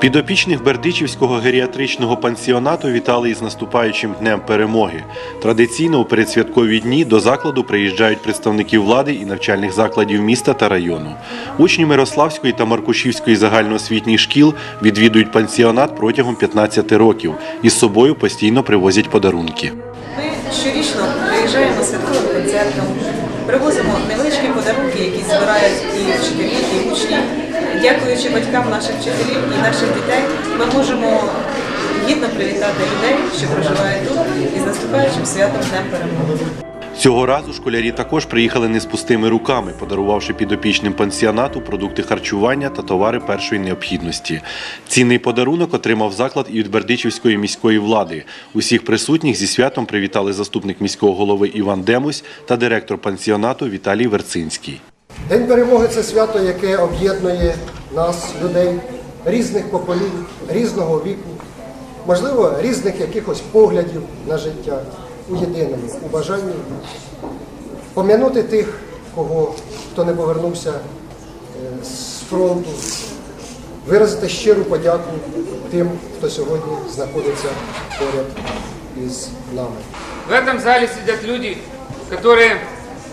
Підопічних Бердичівського геріатричного пансіонату вітали із наступаючим днем перемоги. Традиційно у передсвяткові дні до закладу приїжджають представники влади і навчальних закладів міста та району. Учні Мирославської та Маркушівської загальноосвітніх шкіл відвідують пансіонат протягом 15 років і з собою постійно привозять подарунки. Ми щорічно приїжджаємо святковим концертом, привозимо невеличкі подарунки, які збирають і вчителі, і учні. Дякуючи батькам наших вчителів і наших дітей, ми можемо гідно привітати людей, що проживають тут, із наступаючим святом Днем Перемоги. Цього разу школярі також приїхали не з пустими руками, подарувавши підопічним пансіонату продукти харчування та товари першої необхідності. Цінний подарунок отримав заклад і від Бердичівської міської влади. Усіх присутніх зі святом привітали заступник міського голови Іван Демусь та директор пансіонату Віталій Верцинський. День перемоги це свято, яке об'єднує нас, людей різних поколінь, різного віку, можливо, різних якихось поглядів на життя у єдиному, у бажанні пом'янути тих, кого хто не повернувся е, з фронту, виразити щиру подяку тим, хто сьогодні знаходиться поряд із нами. В этом зале сидят люди, которые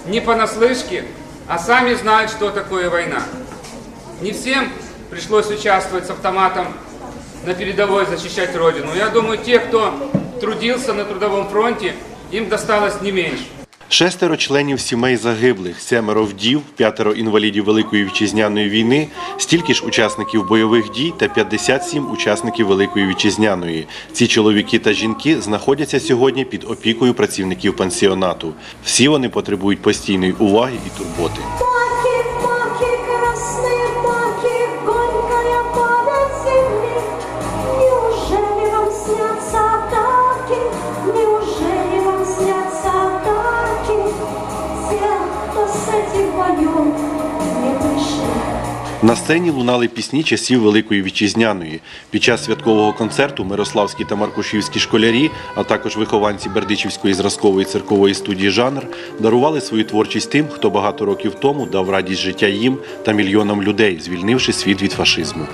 не понаслышке, а сами знают, что такое война. Не всем пришлось участвовать с автоматом на передовой защищать Родину. Я думаю, те, кто трудился на трудовом фронте, им досталось не меньше. Шестеро членів сімей загиблих, семеро вдів, п'ятеро інвалідів Великої вітчизняної війни, стільки ж учасників бойових дій та 57 учасників Великої вітчизняної. Ці чоловіки та жінки знаходяться сьогодні під опікою працівників пансіонату. Всі вони потребують постійної уваги і турботи. На сцені лунали пісні часів Великої вітчизняної. Під час святкового концерту мирославські та маркушівські школярі, а також вихованці Бердичівської зразкової циркової студії Жанр дарували свою творчість тим, хто багато років тому дав радість життя їм та мільйонам людей, звільнивши світ від фашизму.